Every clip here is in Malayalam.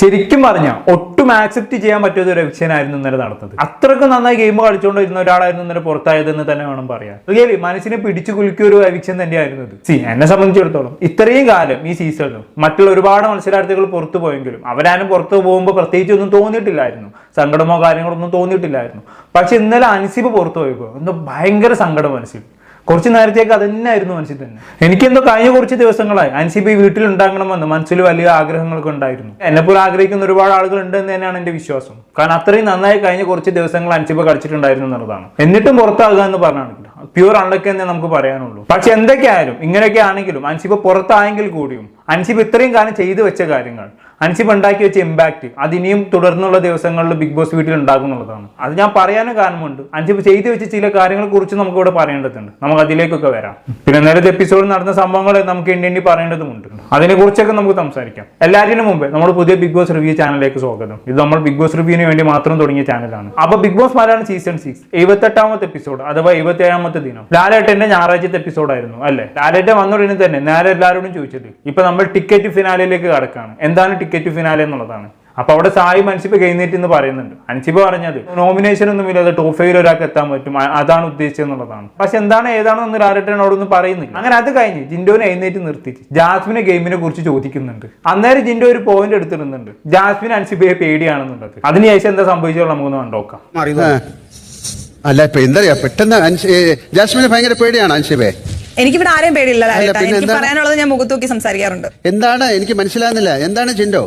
ശരിക്കും പറഞ്ഞാൽ ഒട്ടും ആക്സെപ്റ്റ് ചെയ്യാൻ പറ്റാത്ത ഒരു എവിക്ഷനായിരുന്നു ഇന്നലെ നടന്നത്. അത്രക്കും നന്നായി ഗെയിം കളിച്ചുകൊണ്ടിരുന്ന ഒരാളായിരുന്നു ഇന്നലെ പുറത്തായതെന്ന് തന്നെ വേണം പറയാൻ. റിയലി മനസ്സിനെ പിടിച്ചു കുലുക്കിയ ഒരു എവിക്ഷൻ തന്നെയായിരുന്നു സി എന്നെ സംബന്ധിച്ചിടത്തോളം ഇത്രയും കാലം ഈ സീസണിലും മറ്റുള്ള ഒരുപാട് മത്സരാർത്ഥികൾ പുറത്തു പോയെങ്കിലും അവരാരും പുറത്തു പോകുമ്പോൾ പ്രത്യേകിച്ച് ഒന്നും തോന്നിയിട്ടില്ലായിരുന്നു. സങ്കടമോ കാര്യങ്ങളോ ഒന്നും തോന്നിയിട്ടില്ലായിരുന്നു. പക്ഷെ ഇന്നലെ അൻസിബ് പുറത്തു പോയപ്പോൾ ഭയങ്കര സങ്കടം മനസ്സിൽ. കുറച്ച് നേരത്തേക്ക് അത് തന്നെയായിരുന്നു മനസ്സിൽ തന്നെ. എനിക്കെന്തോ കഴിഞ്ഞ കുറച്ച് ദിവസങ്ങളായി. അൻസിബി വീട്ടിൽ ഉണ്ടാകണമെന്ന് മനസ്സിൽ വലിയ ആഗ്രഹങ്ങളൊക്കെ ഉണ്ടായിരുന്നു. എന്നെപ്പോലെ ആഗ്രഹിക്കുന്ന ഒരുപാട് ആളുകൾ ഉണ്ട് എന്ന് തന്നെയാണ് എന്റെ വിശ്വാസം. കാരണം അത്രയും നന്നായി കഴിഞ്ഞ കുറച്ച് ദിവസങ്ങൾ അൻസിബ കളിച്ചിട്ടുണ്ടായിരുന്നു എന്നുള്ളതാണ്. എന്നിട്ടും പുറത്താകുക എന്ന് പറഞ്ഞാണെങ്കിൽ പ്യൂർ അൺലക്ക് എന്നേ നമുക്ക് പറയാനുള്ളൂ. പക്ഷെ എന്തൊക്കെയായാലും ഇങ്ങനെയൊക്കെ ആണെങ്കിലും അൻസിബ പുറത്തായെങ്കിൽ കൂടിയും അൻസിബ് ഇത്രയും കാലം ചെയ്തു വെച്ച കാര്യങ്ങൾ അൻസിബ് ഉണ്ടാക്കി വെച്ച ഇമ്പാക്ട് അത് ഇനിയും തുടർന്നുള്ള ദിവസങ്ങളിൽ ബിഗ് ബോസ് വീട്ടിൽ ഉണ്ടാകും എന്നുള്ളതാണ്. അത് ഞാൻ പറയാനും കാരണമുണ്ട്. അൻസിബ് ചെയ്തു വെച്ച ചില കാര്യങ്ങളെ കുറിച്ച് നമുക്ക് ഇവിടെ പറയേണ്ടതുണ്ട്. നമുക്ക് അതിലേക്കൊക്കെ വരാം. പിന്നെ നേരത്തെ എപ്പിസോഡിൽ നടന്ന സംഭവങ്ങൾ നമുക്ക് എണ്ണി പറയേണ്ടതുമുണ്ട്. അതിനെ കുറിച്ചൊക്കെ നമുക്ക് സംസാരിക്കാം. എല്ലാറ്റിനും മുമ്പേ നമ്മൾ പുതിയ ബിഗ് ബോസ് റിവ്യൂ ചാനലിലേക്ക് സ്വാഗതം. ഇത് നമ്മൾ ബിഗ് ബോസ് റിവ്യൂവിന് വേണ്ടി മാത്രം തുടങ്ങിയ ചാനലാണ് അപ്പൊ Bigg Boss Malayalam season six എഴുപത്തെട്ടാമത്തെ episode അഥവാ എഴുപത്തി ഏഴാമത്തെ ദിനം. ലാലേട്ടന്റെ ഞായറാഴ്ചത്തെ എപ്പിസോഡായിരുന്നു അല്ലേ? ലാലേട്ടൻ വന്ന ഉടനെ തന്നെ നേരെ എല്ലാവരോടും ചോദിച്ചത് ഇപ്പൊ നമ്മൾ ടിക്കറ്റ് ഫിനാലിലേക്ക് കടക്കാണ്. എന്താണ് ടിക്കറ്റ് ഫിനാലെ എന്നുള്ളതാണ്. അപ്പൊ അവിടെ സായി മൻസിബ് കൈനീട്ടി എന്ന് പറയുന്നുണ്ട്. അൻസിബ് പറഞ്ഞത് നോമിനേഷൻ ഒന്നും ഇല്ലാതെ ടോപ്പ് ഫൈവിൽ ഒരാൾക്ക് എത്താൻ പറ്റും. അതാണ് ഉദ്ദേശിച്ചെന്നുള്ളതാണ് പക്ഷെ എന്താണ് ഏതാണോ ഏതാണെന്ന് ലാലേട്ടനോടൊന്നും പറയുന്നില്ല. അങ്ങനെ അത് കഴിഞ്ഞ് ജിൻഡോനെ എഴുന്നേറ്റ് നിർത്തി ജാസ്മിനെ ഗെയിമിനെ കുറിച്ച് ചോദിക്കുന്നുണ്ട്. അന്നേരം ജിൻഡോ ഒരു പോയിന്റ് എടുത്തിരുന്നുണ്ട് ജാസ്മിൻ അൻസിബയെ പേടിയാണെന്നുള്ളത്. അതിനുശേഷം എന്താ സംഭവിച്ചോ നമുക്കൊന്ന് കണ്ടോക്കാം. അല്ല ഇപ്പൊ എന്തറിയാ പെട്ടെന്ന് ജാസ്മിന് ഭയങ്കര പേടിയാണ് അൻഷിബെ എനിക്കിവിടെ ആരെയും പേടിയില്ല ലാലേട്ടാ. പിന്നെ എനിക്ക് എന്താണ്? പറയാനുള്ളത് ഞാൻ മുഖത്ത് നോക്കി സംസാരിക്കാറുണ്ട്. എന്താണ്? എനിക്ക് മനസ്സിലാകുന്നില്ല. എന്താണ് ചിന്തോ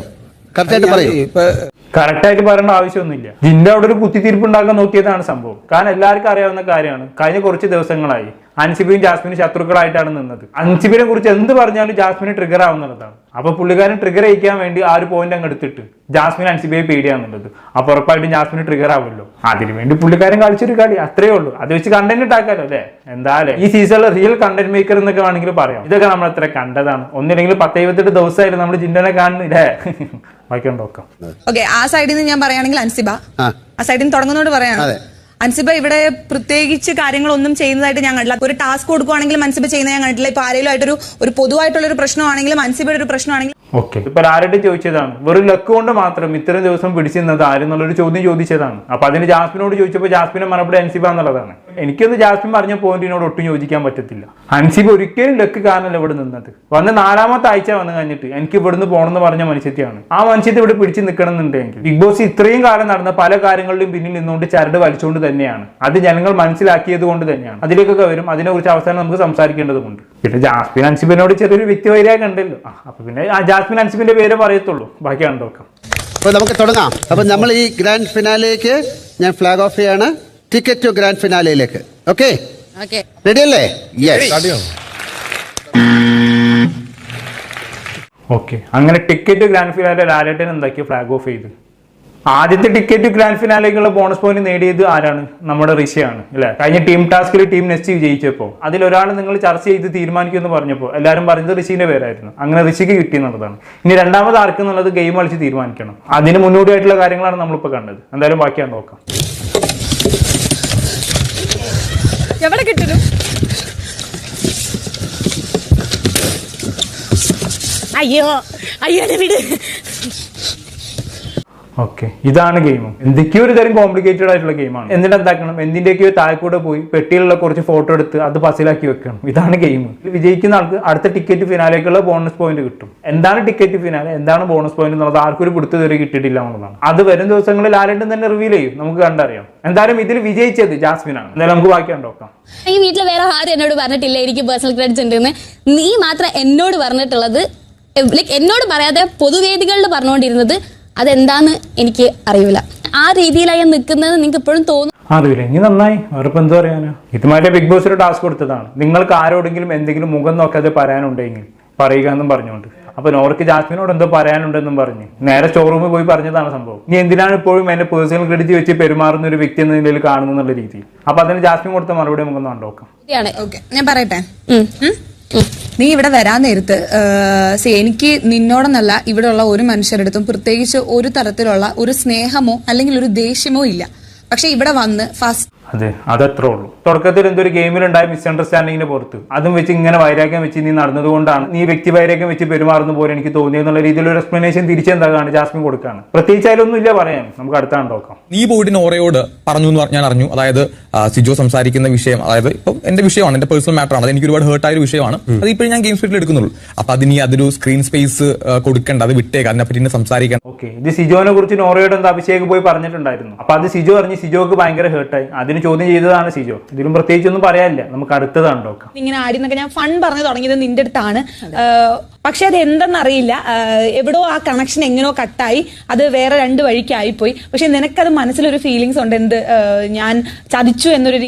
കറക്റ്റായിട്ട് പറയൂ. കറക്റ്റ് ആയിട്ട് പറയേണ്ട ആവശ്യമൊന്നുമില്ല. ജിന്റെ അവിടെ ഒരു കുത്തിത്തിരിപ്പ് ഉണ്ടാക്കാൻ നോക്കിയതാണ് സംഭവം. കാരണം എല്ലാവർക്കും അറിയാവുന്ന കാര്യമാണ്. കഴിഞ്ഞ കുറച്ച് ദിവസങ്ങളായി അൻസിബിയും ജാസ്മിനും ശത്രുക്കളായിട്ടാണ് നിന്നത്. അൻസിബിനെ കുറിച്ച് എന്ത് പറഞ്ഞാലും ജാസ്മിന് ട്രിഗർ ആവുന്നുള്ളതാണ്. അപ്പൊ പുള്ളിക്കാരൻ ട്രിഗർ അയക്കാൻ വേണ്ടി ആ ഒരു പോയിന്റ് അങ്ങ് എടുത്തിട്ട് ജാസ്മിൻ അൻസിബിയെ പേടിയാണെന്നുള്ളത് അപ്പൊ ഉറപ്പായിട്ടും ജാസ്മിന് ട്രിഗർ ആവുമല്ലോ. അതിനു വേണ്ടി പുള്ളിക്കാരൻ കളിച്ചൊരു കളി അത്രേ ഉള്ളൂ. അത് വെച്ച് കണ്ടന്റ് ഉണ്ടാക്കാലോ അല്ലേ? എന്തായാലും ഈ സീസണിലെ റിയൽ കണ്ടന്റ് മേക്കർ എന്നൊക്കെ വേണമെങ്കിൽ പറയാം. ഇതൊക്കെ നമ്മൾ അത്ര കണ്ടതാണ്. ഒന്നില്ലെങ്കിൽ പത്ത് എഴുപത്തെട്ട് ദിവസമായിരുന്നു നമ്മൾ ജിൻഡോനെ കാണുന്നില്ലേ? ബാക്കി നോക്കാം. ഓക്കെ ആ സൈഡിൽ നിന്ന് ഞാൻ പറയുകയാണെങ്കിൽ അൻസിബ ആ. സൈഡിൽ നിന്ന് തുടങ്ങുന്നോട് പറയാണ് അതെ. അൻസിബ ഇവിടെ പ്രത്യേകിച്ച് കാര്യങ്ങളൊന്നും ചെയ്യുന്നതായിട്ട് ഞാൻ കണ്ടില്ല ഒരു ടാസ്ക് കൊടുക്കുവാണെങ്കിലും അൻസിബ ചെയ്യുന്നത് ഞാൻ കണ്ടില്ല ഇപ്പൊ ആരെങ്കിലും ആയിട്ടൊരു ഒരു പൊതുവായിട്ടുള്ള ഒരു പ്രശ്നമാണെങ്കിലും അൻസിബയുടെ ഒരു പ്രശ്നമാണെങ്കിലും ഓക്കെ ഇപ്പൊ ആരുടെ ചോദിച്ചതാണ് വെറും ലക്ക് കൊണ്ട് മാത്രം ഇത്രയും ദിവസം പിടിച്ചിരുന്നത് ആരെന്നുള്ളൊരു ചോദ്യം ചോദിച്ചതാണ്. അപ്പൊ അതിന് ജാസ്മിനോട് ചോദിച്ചപ്പോൾ ജാസ്മിനെ മറുപടി അൻസിബ എന്നുള്ളതാണ് എനിക്കൊന്ന് ജാസ്മിൻ പറഞ്ഞ പോയിന്റിനോട് ഒട്ടും യോജിക്കാൻ പറ്റത്തില്ല. അൻസിബ് ഒരിക്കലും ലക്ക് കാരണമല്ല ഇവിടെ നിന്നത്. വന്ന് നാലാമത്തെ ആഴ്ച വന്നു കഴിഞ്ഞിട്ട് എനിക്ക് ഇവിടുന്ന് പോകണമെന്ന് പറഞ്ഞ മനുഷ്യത്തെയാണ്. ആ മനുഷ്യത്തെ ഇവിടെ പിടിച്ചു നിൽക്കണം എന്നുണ്ടെങ്കിൽ ബിഗ് ബോസ് ഇത്രയും കാലം നടന്ന പല കാര്യങ്ങളിലും പിന്നിൽ നിന്നുകൊണ്ട് ചരട് വലിച്ചുകൊണ്ട് തന്നെയാണ്. അത് ജനങ്ങൾ മനസ്സിലാക്കിയത് കൊണ്ട് തന്നെയാണ്. അതിലേക്കൊക്കെ വരും. അതിനെക്കുറിച്ച് അവസാനം നമുക്ക് സംസാരിക്കേണ്ടതുണ്ട് പിന്നെ ജാസ്മിൻ അൻസിബിനോട് ചെറിയൊരു വ്യക്തി വൈരാഗ്യം ഉണ്ടല്ലോ അപ്പൊ പിന്നെ ജാസ്മിൻ അൻസിഫിന്റെ പേര് പറയത്തുള്ളൂ. ബാക്കി കണ്ടോക്കാം അപ്പൊ നമുക്ക് തുടങ്ങാം. അപ്പൊ നമ്മൾ ഈ ഗ്രാൻഡ് ഫിനാലേക്ക് ഞാൻ ഫ്ലാഗ് ഓഫ് ചെയ്യാണ്. ടിക്കറ്റ് ടു ഗ്രാൻഡ് ഫിനാലയിലേക്ക് ഓക്കെ ഓക്കെ റെഡി അല്ലേ? ഓക്കെ അങ്ങനെ ടിക്കറ്റ് ഗ്രാൻഡ് ഫിനാലെ ലാലേട്ടൻ എന്താക്കി? ഫ്ലാഗ് ഓഫ് ചെയ്ത്. ആദ്യത്തെ ടിക്കറ്റ് ഗ്രാൻഡ് ഫിനാലേക്കുള്ള ബോണസ് പോയിന്റ് നേടിയത് ആരാണ്? നമ്മുടെ ഋഷിയാണ് അല്ലെ? കഴിഞ്ഞ ടീം ടാസ്കിൽ ടീം നെസ്റ്റ് വിജയിച്ചപ്പോൾ ഒരാൾ നിങ്ങൾ ചർച്ച ചെയ്ത് തീരുമാനിക്കുമെന്ന് പറഞ്ഞപ്പോൾ എല്ലാവരും പറഞ്ഞത് ഋഷിന്റെ പേരായിരുന്നു. അങ്ങനെ ഋഷിക്ക് കിട്ടി എന്നുള്ളതാണ്. ഇനി രണ്ടാമത് ആർക്ക് എന്നുള്ളത് ഗെയിം കളിച്ച് തീരുമാനിക്കണം. അതിന് മുന്നോടിയായിട്ടുള്ള കാര്യങ്ങളാണ് നമ്മളിപ്പോൾ കണ്ടത്. എന്തായാലും ബാക്കിയാണ് നോക്കാം. എവിടെ അയ്യോ അയ്യോ വിട്. ഓക്കെ. ഇതാണ് ഗെയിം എന്തൊക്കെയോ ഒരു തരം കോംപ്ലിക്കേറ്റഡ് ആയിട്ടുള്ള ഗെയിമാണ് എന്നിട്ട് എന്താക്കണം എന്തിന്റെയൊക്കെയോ താഴെക്കൂടെ പോയി പെട്ടിയിലുള്ള കുറച്ച് ഫോട്ടോ എടുത്ത് അത് പസിലാക്കി വെക്കണം. ഇതാണ് ഗെയിം വിജയിക്കുന്ന ആൾക്ക് അടുത്ത ടിക്കറ്റ് ഫിനാലേക്കുള്ള ബോണസ് പോയിന്റ് കിട്ടും. എന്താണ് ടിക്കറ്റ് ഫിനാലെ എന്താണ് ബോണസ് പോയിന്റ് എന്നുള്ളത് ആർക്കൊരു പിടുത്തം ഇതുവരെ കിട്ടിയിട്ടില്ല എന്നുള്ളതാണ്. അത് വരും ദിവസങ്ങളിൽ ആരെയും തന്നെ റിവീൽ ചെയ്യും. നമുക്ക് കണ്ടറിയാം. എന്തായാലും ഇതിൽ വിജയിച്ചത് ജാസ്മിനാണ് എന്തായാലും നമുക്ക് ബാക്കി കണ്ടോക്കാം ഈ വീട്ടിൽ വേറെ ആരും എന്നോട് പറഞ്ഞിട്ടില്ല. എനിക്ക് പേഴ്സണൽ ക്രെഡിറ്റ് ഉണ്ടെന്ന്. നീ മാത്രം എന്നോട് പറഞ്ഞിട്ടുള്ളത് ലൈക്ക് എന്നോട് പറയാതെ പൊതുവേദികളിൽ പറഞ്ഞുകൊണ്ടിരുന്നത് അതെന്താന്ന് എനിക്ക് അറിയില്ല ആ രീതിയിലായി നിൽക്കുന്നത് നിങ്ങൾക്ക് ഇപ്പോഴും തോന്നും അറിയില്ല ഇനി നന്നായി. അവരിപ്പോ എന്താ പറയാനാ ഇതുമായിട്ട് ബിഗ് ബോസ് ഒരു ടാസ്ക് കൊടുത്തതാണ്. നിങ്ങൾക്ക് ആരോടെങ്കിലും എന്തെങ്കിലും മുഖം നോക്കാതെ പറയാനുണ്ടെങ്കിൽ പറയുക എന്നും പറഞ്ഞുകൊണ്ട്. അപ്പൊ നോർക്ക് ജാസ്മിനോട് എന്തോ പറയാനുണ്ടെന്നും പറഞ്ഞ്. നേരെ ഷോറൂമിൽ പോയി പറഞ്ഞതാണ് സംഭവം. നീ എന്തിനാണ് ഇപ്പോഴും എന്നെ പേഴ്സണൽ ക്രെഡിറ്റ് വെച്ച് പെരുമാറുന്ന ഒരു വ്യക്തി എന്ന നിലയിൽ കാണുന്നു എന്നുള്ള രീതിയിൽ? അപ്പൊ അതിന് ജാസ്മിൻ കൊടുത്ത മറുപടി നമുക്ക് കണ്ടോക്കാം. ശരിയാണ്. ഞാൻ പറയട്ടെ? നീ ഇവിടെ വരാൻ നേരത്ത് എനിക്ക് നിന്നോടെന്നല്ല ഇവിടെയുള്ള ഒരു മനുഷ്യരുടെ അടുത്തും പ്രത്യേകിച്ച് ഒരു തരത്തിലുള്ള ഒരു സ്നേഹമോ അല്ലെങ്കിൽ ഒരു ദേഷ്യമോ ഇല്ല. പക്ഷെ ഇവിടെ വന്ന് ഫസ്റ്റ് അതെ അതത്രേ ഉള്ളൂ. തുടക്കത്തിൽ എന്തൊരു ഗെയിമിലുണ്ടായ മിസ്അണ്ടർസ്റ്റാൻഡിങ്ങിന് പുറത്ത്. അതും വെച്ച് ഇങ്ങനെ വൈരാഗ്യം വെച്ച് നീ നടന്നതുകൊണ്ടാണ് നീ വ്യക്തി വൈരാഗ്യം വെച്ച് പെരുമാറുന്ന പോലെ എനിക്ക് തോന്നിയെന്നുള്ള രീതിയിലൊരു എക്സ്പ്ലനേഷൻ തിരിച്ചെന്താണ് ജാസ്മിൻ കൊടുക്കാണ്. പ്രത്യേകിച്ച് അതിലൊന്നും ഇല്ല പറയാൻ നമുക്ക് അടുത്താണ് നോക്കാം. നീ പോയിട്ട് നോറയോട് പറഞ്ഞു എന്ന് ഞാൻ അറിഞ്ഞു. അതായത് സിജോ സംസാരിക്കുന്ന വിഷയം അതായത് ഇപ്പം എന്റെ വിഷയമാണ് എന്റെ പേഴ്സണൽ മാറ്റർ ആണ്. അത് എനിക്ക് ഒരുപാട് ഹേർട്ട് ആയ ഒരു വിഷയമാണ് അത് ഇപ്പോഴും ഞാൻ ഗെയിം സ്പീഡിൽ എടുക്കുന്നുള്ളൂ. അപ്പൊ അതിന് അതൊരു സ്ക്രീൻ സ്പേസ് കൊടുക്കേണ്ട. അത് വിട്ടേക്കാം. അതിനെപ്പറ്റി ഇന്നെ സംസാരിക്കാൻ ഓക്കെ ഇത് സിജോനെ കുറിച്ച് നോറയോട് എന്താ അഭിഷേക് പോയി പറഞ്ഞിട്ടുണ്ടായിരുന്നു. അപ്പൊ അത് സിജോ അറിഞ്ഞ് സിജോക്ക് ഭയങ്കര ഹേർട്ടായി അതിന് ചോദ്യം ചെയ്തതാണ് സിജോ. ഇതിലും പ്രത്യേകിച്ചൊന്നും പറയാനില്ല. നമുക്ക് അടുത്തതാണ് നോക്കാം. ഇങ്ങനെ ആടി എന്നൊക്കെ ഞാൻ ഫൺ പറഞ്ഞു തുടങ്ങിയത് നിന്റെ അടുത്താണ്. പക്ഷെ അത് എന്തെന്നറിയില്ല. അറിയില്ല എവിടോ ആ കണക്ഷൻ എങ്ങനെയോ കട്ടായി അത് വേറെ രണ്ട് വഴിക്കായി പോയി. പക്ഷെ നിനക്കത് മനസ്സിലൊരു ഫീലിങ്സ് ഉണ്ട്. എന്ത് ഞാൻ ചതിച്ചു എന്നൊരു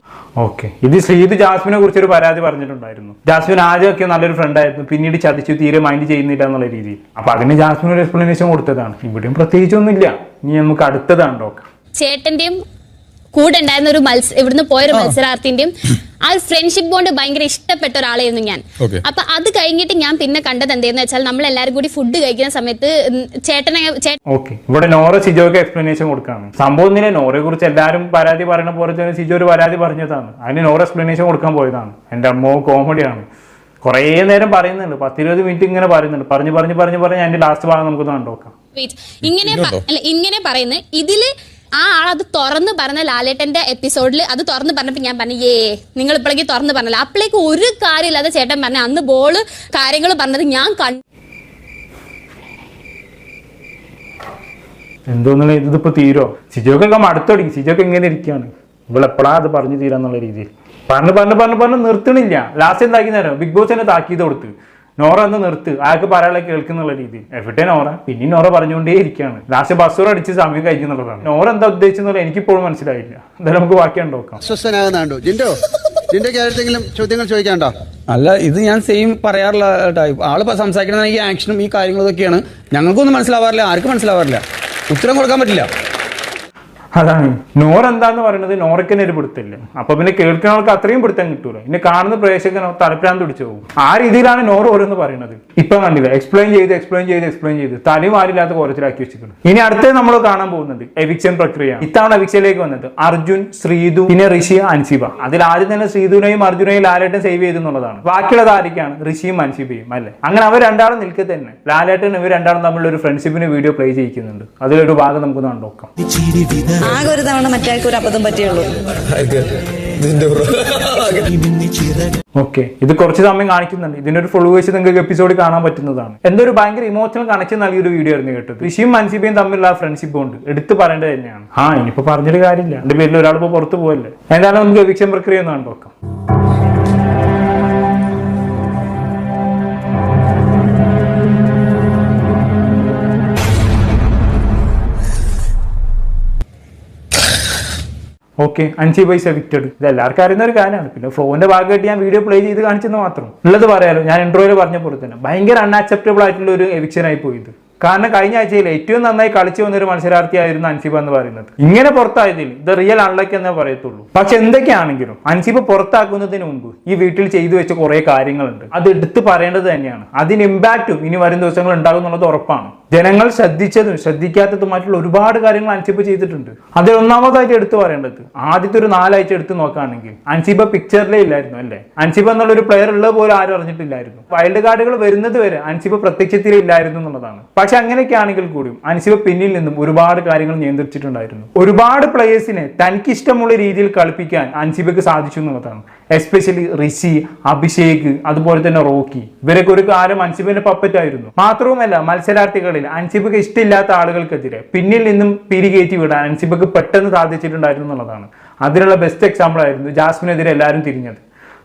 ഓക്കെ. ഇത് ശ്രീത് ജാസ്മിനെ കുറിച്ച് ഒരു പരാതി പറഞ്ഞിട്ടുണ്ടായിരുന്നു. ജാസ്മിൻ ആദ്യമൊക്കെ നല്ലൊരു ഫ്രണ്ട് ആയിരുന്നു. പിന്നീട് ചതിച്ചു തീരെ മൈൻഡ് ചെയ്യുന്നില്ല എന്നുള്ള രീതിയിൽ. അപ്പൊ അതിന് ജാസ്മിൻ ഒരു എക്സ്പ്ലനേഷൻ കൊടുത്തതാണ്. ഇവിടെയും പ്രത്യേകിച്ചൊന്നുമില്ല. ഇനി നമുക്ക് അടുത്തതാണ് ഡോക്ടർ ചേട്ടന്റെയും കൂടെ ഉണ്ടായിരുന്ന ഒരു മത്സ ഇവിടുന്ന് പോയൊരു മത്സരാർത്ഥിന്റെയും ആ ഒരു ഫ്രണ്ട്ഷിപ്പ് ബോണ്ട് ഭയങ്കര ഇഷ്ടപ്പെട്ട ഒരാളായിരുന്നു ഞാൻ. അപ്പൊ അത് കഴിഞ്ഞിട്ട് ഞാൻ പിന്നെ കണ്ടത് എന്തെന്ന് വെച്ചാൽ നമ്മൾ എല്ലാവരും കൂടി ഫുഡ് കഴിക്കുന്ന സമയത്ത് ചേട്ടനെ ഓക്കെ. ഇവിടെ നോറ സിജോക്ക് എക്സ്പ്ലനേഷൻ കൊടുക്കാണ്. സംഭവം തന്നെ നോറയെ കുറിച്ച് എല്ലാവരും പരാതി പറയുന്ന പോലെ തന്നെ സിജോ ഒരു പരാതി പറഞ്ഞതാണ്. അതിന് നോറ എക്സ്പ്ലനേഷൻ കൊടുക്കാൻ പോയതാണ്. എന്റെ അമ്മോ കോമഡിയാണ് കുറേ നേരം പറയുന്നുണ്ട്. പത്തിരുപത് മിനിറ്റ് ഇങ്ങനെ പറയുന്നുണ്ട്. പറഞ്ഞു പറഞ്ഞു പറഞ്ഞു പറഞ്ഞ് അതിന്റെ ലാസ്റ്റ് ഭാഗം നമുക്ക് കണ്ടോക്കാം Wait. ഇങ്ങനെ അല്ല ഇങ്ങനെ പറയുന്നത് ഇതിൽ ആ ആൾ അത് തുറന്ന് പറഞ്ഞ ലാലേട്ടന്റെ എപ്പിസോഡിൽ അത് തുറന്ന് പറഞ്ഞപ്പോൾ ഞാൻ പറഞ്ഞു ഏ നിങ്ങൾ ഇപ്പോഴേക്ക് തുറന്ന് പറഞ്ഞല്ലോ. അപ്പോഴേക്ക് ഒരു കാര്യമില്ലാതെ ചേട്ടൻ പറഞ്ഞു അന്ന് ബോൾ കാര്യങ്ങൾ പറഞ്ഞത് ഞാൻ കണ്ടു എന്തോന്നുള്ള ഇതിപ്പോ തീരോ? സിജോക്കൊക്കെ മടുത്തൊടങ്ങി സിജോക്ക് എങ്ങനെ ഇരിക്കുകയാണ് ഇവിടെ എപ്പോഴാ അത് പറഞ്ഞു തീരാന്നുള്ള രീതിയിൽ. പറഞ്ഞു പറഞ്ഞു പറഞ്ഞു പറഞ്ഞു നിർത്തണില്ല. ലാസ്റ്റ് എന്താക്കി നേരം? ബിഗ് ബോസ് തന്നെ താക്കീത് കൊടുത്ത്. നോറ എന്ന് നിർത്ത്. അയാൾക്ക് പറയാനുള്ള കേൾക്കുന്നുള്ള രീതിയിൽ എവിടെ നോറ? പിന്നെ നോറ പറഞ്ഞുകൊണ്ടേ ഇരിക്കുകയാണ് ലാസ്റ്റ് ബസ്സോർ അടിച്ച് സമയം കഴിക്കുന്നുള്ളതാണ് നോറ എന്താ ഉദ്ദേശിച്ചെന്നുള്ള എനിക്കിപ്പോഴും മനസ്സിലായില്ല. എന്തായാലും നമുക്ക് ബാക്കി നോക്കാം. അസ്വസ്ഥനാകുന്നുണ്ടോ ജിൻഡോ ചോദ്യങ്ങൾ ചോദിക്കാണ്ടോ അല്ല ഇത് ഞാൻ സെയിം പറയാറുള്ള ടൈപ്പ് ആൾ സംസാരിക്കണമെങ്കിൽ ഈ ആക്ഷനും ഈ കാര്യങ്ങളൊക്കെയാണ്. ഞങ്ങൾക്കൊന്നും മനസ്സിലാവാറില്ല ആർക്കും മനസ്സിലാവാറില്ല. ഉത്തരം കൊടുക്കാൻ പറ്റില്ല. അതാണ്. നോർ എന്താന്ന് പറയുന്നത് നോറയ്ക്ക് തന്നെ ഒരു പിടുത്തില്ല അപ്പൊ പിന്നെ കേൾക്കുന്ന ആൾക്ക് അത്രയും പിടുത്തം കിട്ടൂല. പിന്നെ കാണുന്ന പ്രേക്ഷകനോ തലപ്രാന്ത് പിടിച്ചു പോകും. ആ രീതിയിലാണ് നോർ ഓരോന്ന് പറയുന്നത്. ഇപ്പൊ കണ്ടില്ല എക്സ്പ്ലെയിൻ ചെയ്ത് എക്സ്പ്ലെയിൻ ചെയ്ത് എക്സ്പ്ലെയിൻ ചെയ്ത് തലയും ആരില്ലാത്ത കോലത്തിലാക്കി വെച്ചിട്ടുണ്ട്. ഇനി അടുത്തത് നമ്മൾ കാണാൻ പോകുന്നത് എവിക്ഷൻ പ്രക്രിയ ഇത്തവണ എവിക്ഷയിലേക്ക് വന്നത്? അർജുൻ ശ്രീതു പിന്നെ ഋഷി അൻസിബ. അതിൽ ആദ്യം തന്നെ ശ്രീതുനെയും അർജുനെയും ലാലേട്ടൻ സേവ് ചെയ്തു എന്നുള്ളതാണ്. ബാക്കിയുള്ളത് ആരൊക്കെയാണ്? ഋഷിയും അൻസിബയും അല്ലെ? അങ്ങനെ അവർ രണ്ടാളും നിൽക്കെ തന്നെ. ലാലേട്ടൻ ഇവർ രണ്ടാളും തമ്മിലുള്ള ഒരു ഫ്രണ്ട്ഷിപ്പിന് വീഡിയോ പ്ലേ ചെയ്യിക്കുന്നുണ്ട്. അതിലൊരു ഭാഗം നമുക്ക് കണ്ടോക്കാം ആകെ ഒരു തവണ മറ്റേ ഒരു അബദ്ധം പറ്റിയുള്ളൂ. ഓക്കെ ഇത് കുറച്ച് സമയം കാണിക്കുന്നുണ്ട്. ഇതിന്റെ ഒരു ഫുൾ വെച്ച് നിങ്ങൾക്ക് എപ്പിസോഡ് കാണാൻ പറ്റുന്നതാണ്. എന്തൊരു ഭയങ്കര ഇമോഷണൽ കണക്ഷൻ നൽകിയ ഒരു വീഡിയോ ആയിരുന്നു കേട്ടത്. ഋഷിയും മൻസിബയും തമ്മിലുള്ള ഫ്രണ്ട്ഷിപ്പ് ഉണ്ട് എടുത്ത് പറയേണ്ടത് തന്നെയാണ്. ആ ഇനിയിപ്പോ പറഞ്ഞൊരു കാര്യമില്ല. എന്റെ പേരിൽ ഒരാൾ പുറത്തു പോകല്ലേ എന്തായാലും നമുക്ക് എവിക്ഷൻ പ്രക്രിയ ഒന്ന് കണ്ടോക്കാം ഓക്കെ അഞ്ച് പൈസ വിറ്റഡ് ഇത് എല്ലാവർക്കും അറിയുന്ന ഒരു കാര്യമാണ്. പിന്നെ ഫ്ലോന്റെ ഭാഗമായിട്ട് ഞാൻ വീഡിയോ പ്ലേ ചെയ്ത് കാണിച്ചെന്ന് മാത്രം. ഉള്ളത് പറയാലോ ഞാൻ ഇൻട്രോയിൽ പറഞ്ഞ പോലെ തന്നെ. ഭയങ്കര അൺആക്സെപ്റ്റബിൾ ആയിട്ടുള്ള ഒരു എവിക്ഷൻ ആയി പോയത്. കാരണം കഴിഞ്ഞ ആഴ്ചയിൽ ഏറ്റവും നന്നായി കളിച്ചു വന്നൊരു മത്സരാർത്ഥിയായിരുന്നു അൻസിബ എന്ന് പറയുന്നത്. ഇങ്ങനെ പുറത്തായതിൽ ഇത് റിയൽ അൺലക്ക് എന്നേ പറയത്തുള്ളൂ. പക്ഷെ എന്തൊക്കെയാണെങ്കിലും അൻസിബ പുറത്താക്കുന്നതിന് മുമ്പ് ഈ വീട്ടിൽ ചെയ്തു വെച്ച കുറെ കാര്യങ്ങളുണ്ട്. അത് എടുത്തു പറയേണ്ടത് തന്നെയാണ്. അതിന് ഇമ്പാക്റ്റും ഇനി വരും ദിവസങ്ങൾ ഉണ്ടാകും എന്നുള്ളത് ഉറപ്പാണ്. ജനങ്ങൾ ശ്രദ്ധിച്ചതും ശ്രദ്ധിക്കാത്തതുമായിട്ടുള്ള ഒരുപാട് കാര്യങ്ങൾ അൻസിബ ചെയ്തിട്ടുണ്ട്. അതിൽ ഒന്നാമതായിട്ട് എടുത്തു പറയേണ്ടത് ആദ്യത്തെ ഒരു നാലാഴ്ച എടുത്തു നോക്കുകയാണെങ്കിൽ അൻസിബ പിക്ചറിലേ ഇല്ലായിരുന്നു അല്ലേ? അൻസിബ എന്നുള്ള ഒരു പ്ലെയർ ഉള്ളത് പോലും ആരും അറിഞ്ഞിട്ടില്ലായിരുന്നു. വൈൽഡ് കാർഡുകൾ വരുന്നത് വരെ അൻസിബ പ്രത്യക്ഷത്തിലില്ലായിരുന്നു എന്നുള്ളതാണ്. പക്ഷെ അങ്ങനെയൊക്കെ ആണെങ്കിൽ കൂടിയും അൻസിബ പിന്നിൽ നിന്നും ഒരുപാട് കാര്യങ്ങൾ നിയന്ത്രിച്ചിട്ടുണ്ടായിരുന്നു. ഒരുപാട് പ്ലേയേഴ്സിനെ തനിക്ക് ഇഷ്ടമുള്ള രീതിയിൽ കളിപ്പിക്കാൻ അൻസിബക്ക് സാധിച്ചു എന്നുള്ളതാണ്. എസ്പെഷ്യലി ഋഷി അഭിഷേക് അതുപോലെ തന്നെ റോക്കി. ഇവരൊക്കെ ഒരു കാലം അൻസിബിന്റെ പപ്പറ്റായിരുന്നു മാത്രവുമല്ല മത്സരാർത്ഥികളിൽ അൻസിബക്ക് ഇഷ്ടമില്ലാത്ത ആളുകൾക്കെതിരെ പിന്നിൽ നിന്നും പിരികേറ്റി വിടാൻ അൻസിബക്ക് പെട്ടെന്ന് സാധിച്ചിട്ടുണ്ടായിരുന്നു എന്നുള്ളതാണ്. അതിനുള്ള ബെസ്റ്റ് എക്സാമ്പിൾ ആയിരുന്നു ജാസ്മിനെതിരെ എല്ലാവരും തിരിഞ്ഞത്.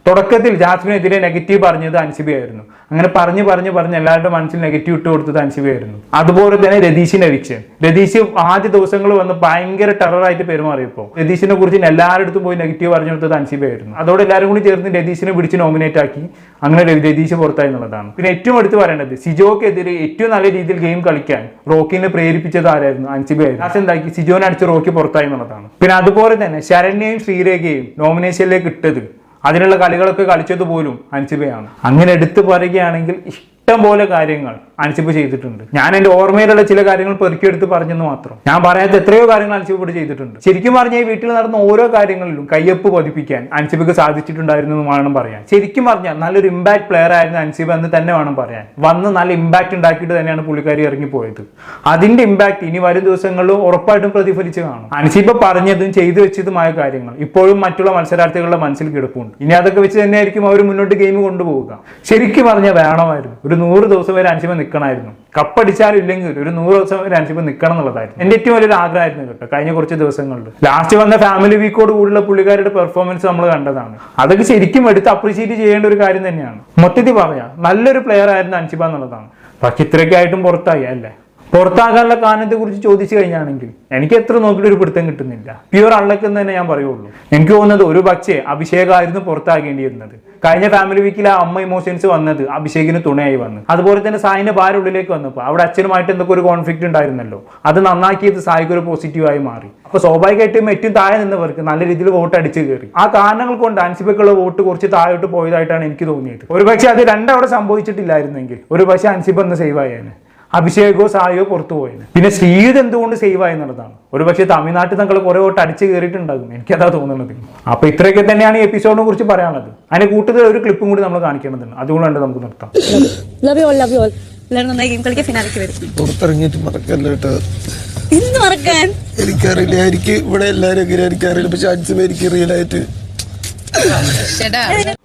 തുടക്കത്തിൽ ജാസ്മിനെതിരെ നെഗറ്റീവ് പറഞ്ഞത് അൻസിബി ആയിരുന്നു. അങ്ങനെ പറഞ്ഞു പറഞ്ഞു പറഞ്ഞ് എല്ലാവരുടെ മനസ്സിൽ നെഗറ്റീവ് ഇട്ട് കൊടുത്തത് അൻസിബി ആയിരുന്നു. അതുപോലെ തന്നെ രതീഷിന്റെ വിക്ഷൻ രതീഷ് ആദ്യ ദിവസങ്ങൾ വന്ന് ഭയങ്കര ടെററായിട്ട് പെരുമാറിയപ്പോൾ രതീഷിനെ കുറിച്ച് എല്ലാവരുടെ പോയി നെഗറ്റീവ് പറഞ്ഞു കൊടുത്തത് അൻസിബി ആയിരുന്നു. അതോടെ എല്ലാവരും കൂടി ചേർന്ന് രതീഷിനെ പിടിച്ച് നോമിനേറ്റ് ആക്കി. അങ്ങനെ രതീഷ് പുറത്തായി എന്നുള്ളതാണ്. പിന്നെ ഏറ്റവും എടുത്ത് പറയേണ്ടത് സിജോക്കെതിരെ ഏറ്റവും നല്ല രീതിയിൽ ഗെയിം കളിക്കാൻ റോക്കിനെ പ്രേരിപ്പിച്ചത് ആരായിരുന്നു? അൻസിബി ആയിരുന്നു. അച്ഛൻ എന്താക്കി? സിജോനെ അടിച്ച് റോക്കി പുറത്തായി എന്നുള്ളതാണ്. പിന്നെ അതുപോലെ തന്നെ ശരണ്യയും ശ്രീരേഖയും നോമിനേഷനിലേക്ക് ഇട്ടത് അതിനുള്ള കളികളൊക്കെ കളിച്ചത് പോലും അൻസിബയാണ്. അങ്ങനെ എടുത്തു പറയുകയാണെങ്കിൽ ഇഷ്ടം പോലെ കാര്യങ്ങൾ അൻസിബ് ചെയ്തിട്ടുണ്ട്. ഞാൻ എന്റെ ഓർമ്മയിലുള്ള ചില കാര്യങ്ങൾ പെറുക്കിയെടുത്ത് പറഞ്ഞെന്ന് മാത്രം. ഞാൻ പറയാത്ത എത്രയോ കാര്യങ്ങൾ അൻസിബ് ഇവിടെ ചെയ്തിട്ടുണ്ട്. ശരിക്കും പറഞ്ഞാൽ ഈ വീട്ടിൽ നടന്ന ഓരോ കാര്യങ്ങളിലും കയ്യൊപ്പ് പതിപ്പിക്കാൻ അൻസിബിക്ക് സാധിച്ചിട്ടുണ്ടായിരുന്നു എന്ന് വേണം പറയാൻ. ശരിക്കും പറഞ്ഞാൽ നല്ലൊരു ഇമ്പാക്ട് പ്ലെയർ ആയിരുന്നു അൻസിബ് എന്ന് തന്നെ വേണം പറയാൻ. വന്ന് നല്ല ഇമ്പാക്ട് ഉണ്ടാക്കിയിട്ട് തന്നെയാണ് പുള്ളിക്കാരി ഇറങ്ങിപ്പോയത്. അതിന്റെ ഇമ്പാക്ട് ഇനി വരും ദിവസങ്ങളിലും ഉറപ്പായിട്ടും പ്രതിഫലിച്ച് കാണും. അൻസിബ പറഞ്ഞതും ചെയ്തു വെച്ചതുമായ കാര്യങ്ങൾ ഇപ്പോഴും മറ്റുള്ള മത്സരാർത്ഥികളുടെ മനസ്സിൽ കിടപ്പുണ്ട്. ഇനി അതൊക്കെ വെച്ച് തന്നെയായിരിക്കും അവർ മുന്നോട്ട് ഗെയിം കൊണ്ടുപോകുക ശരിക്കും പറഞ്ഞാൽ വേണമായിരുന്നു. ഒരു നൂറ് ദിവസം വരെ അൻസിബ നിൽക്കണമായിരുന്നു കപ്പടിച്ചാലും ഇല്ലെങ്കിൽ ഒരു നൂറ് ദിവസം വരെ അൻസിബ നിൽക്കണം എന്നുള്ളതായിരുന്നു. എന്റെ ഏറ്റവും വലിയൊരു ആഗ്രഹമായിരുന്നു കേട്ടോ കഴിഞ്ഞ കുറച്ച് ദിവസങ്ങളിൽ ലാസ്റ്റ് വന്ന ഫാമിലി വീക്കോട് കൂടിയുള്ള പുള്ളിക്കാരുടെ പെർഫോമൻസ് നമ്മൾ കണ്ടതാണ്. അതൊക്കെ ശരിക്കും എടുത്ത് അപ്രീഷിയേറ്റ് ചെയ്യേണ്ട ഒരു കാര്യം തന്നെയാണ്. മൊത്തത്തിൽ പറയാം നല്ലൊരു പ്ലെയർ ആയിരുന്നു അൻസിബ എന്നുള്ളതാണ്. പക്ഷെ ഇത്രയൊക്കെ ആയിട്ടും പുറത്തായി അല്ലേ? പുറത്താകാനുള്ള കാരണത്തെ കുറിച്ച് ചോദിച്ചു കഴിഞ്ഞാണെങ്കിൽ എനിക്ക് എത്ര നോക്കിയിട്ട് ഒരു പിടുത്തം കിട്ടുന്നില്ല. പ്യുവർ അള്ളക്കെന്ന് തന്നെ ഞാൻ പറയുള്ളൂ. എനിക്ക് തോന്നുന്നത് ഒരു പക്ഷേ അഭിഷേകായിരുന്നു പുറത്താകേണ്ടിയിരുന്നത്. കഴിഞ്ഞ ഫാമിലി വീക്കിൽ ആ അമ്മ ഇമോഷൻസ് വന്നത് അഭിഷേകിന് തുണയായി വന്നു അതുപോലെ തന്നെ സായിന്റെ ഭാര്യ ഉള്ളിലേക്ക് വന്നപ്പോൾ അവിടെ അച്ഛനുമായിട്ട് എന്തൊക്കെ ഒരു കോൺഫ്ലിക്റ്റ് ഉണ്ടായിരുന്നല്ലോ. അത് നന്നാക്കിയത് സായിക്ക് ഒരു പോസിറ്റീവായി മാറി. അപ്പൊ സ്വാഭാവികമായിട്ടും ഏറ്റവും താഴെ നിന്നവർക്ക് നല്ല രീതിയിൽ വോട്ട് അടിച്ചു കയറി. ആ കാരണങ്ങൾ കൊണ്ട് അൻസിബക്കുള്ള വോട്ട് കുറച്ച് താഴോട്ട് പോയതായിട്ടാണ് എനിക്ക് തോന്നിയത്. ഒരുപക്ഷെ അത് രണ്ടവിടെ സംഭവിച്ചിട്ടില്ലായിരുന്നെങ്കിൽ ഒരു പക്ഷേ അൻസിബ് എന്ന് സേവ് ആയേനെ. അഭിഷേകോ സായോ പുറത്തു പോയത് പിന്നെ ശ്രീത് എന്തുകൊണ്ട് സേവ് ആയി എന്നുള്ളതാണ്. ഒരു പക്ഷേ തമിഴ്നാട്ടിൽ തങ്ങൾ കുറെ വോട്ട് അടിച്ച് കയറിയിട്ടുണ്ടാകും. എനിക്കതാ തോന്നുന്നത്. അപ്പൊ ഇത്രയൊക്കെ തന്നെയാണ് ഈ എപ്പിസോഡിനെ കുറിച്ച് പറയാനുള്ളത്. അതിന് കൂട്ടത്തിൽ ഒരു ക്ലിപ്പും കൂടി നമ്മൾ കാണിക്കേണ്ടതുണ്ട്. അതുകൊണ്ടാണ് നമുക്ക് നിർത്താം. Love you all love you all എല്ലാവരും നന്നായി ഗെയിം കളിക്കാൻ ഫിനാലേക്ക് വരും. പുറത്തിറങ്ങിയിട്ട് മറക്കല്ല കേട്ടോ? എന്ത് മറക്കാൻ. എനിക്കറിയില്ല. എനിക്ക് ഇവിടെ എല്ലാവരും എങ്ങനെ എനിക്കറിയില്ല. പക്ഷെ അഞ്ചു ആയിട്ട്.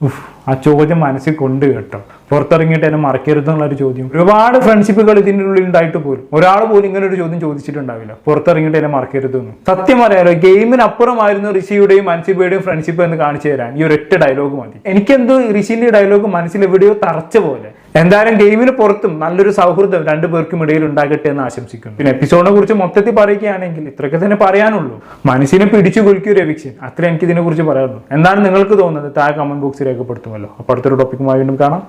ഉഫ്, ആ ചോദ്യം മനസ്സിൽ കൊണ്ട് കേട്ടോ. പുറത്തിറങ്ങിയിട്ട് എന്നെ മറക്കരുത് എന്നുള്ള ഒരു ചോദ്യം. ഒരുപാട് ഫ്രണ്ട്ഷിപ്പുകൾ ഇതിന്റെ ഉള്ളിൽ ഉണ്ടായിട്ട് പോലും. ഒരാൾ പോലും ഇങ്ങനെ ഒരു ചോദ്യം ചോദിച്ചിട്ടുണ്ടാവില്ല. പുറത്തിറങ്ങിയിട്ട് എന്നെ മറക്കരുത് എന്ന് സത്യം പറയാലോ ഗെയിമിനപ്പുറമായിരുന്നു ഋഷിയുടെയും അൻസിബയുടെയും ഫ്രണ്ട്ഷിപ്പ് എന്ന് കാണിച്ചു തരാൻ ഈ ഒരൊറ്റ ഡയലോഗ് മതി. എനിക്കെന്തോ ഋഷിന്റെ ഡയലോഗ് മനസ്സിൽ എവിടെയോ തറച്ച പോലെ. എന്തായാലും ഗെയിമിന് പുറത്തും നല്ലൊരു സൗഹൃദം രണ്ടു പേർക്കും ഇടയിൽ ഉണ്ടാകട്ടെ എന്ന് ആശംസിക്കുന്നു. പിന്നെ എപ്പിസോഡിനെ കുറിച്ച് മൊത്തത്തിൽ പറയുകയാണെങ്കിൽ ഇത്രയൊക്കെ തന്നെ പറയാനുള്ളൂ. മനസ്സിനെ പിടിച്ചു കൊലിക്കൂ രവിക്ഷൻ അത്ര എനിക്ക് ഇതിനെ കുറിച്ച് പറയാനുള്ളൂ. എന്താണ് നിങ്ങൾക്ക് തോന്നുന്നത്? താഴെ കമന്റ് ബോക്സിൽ രേഖപ്പെടുത്തുമല്ലോ അപ്പോൾ അടുത്തൊരു ടോപ്പിക്കുമായി വീണ്ടും കാണാം.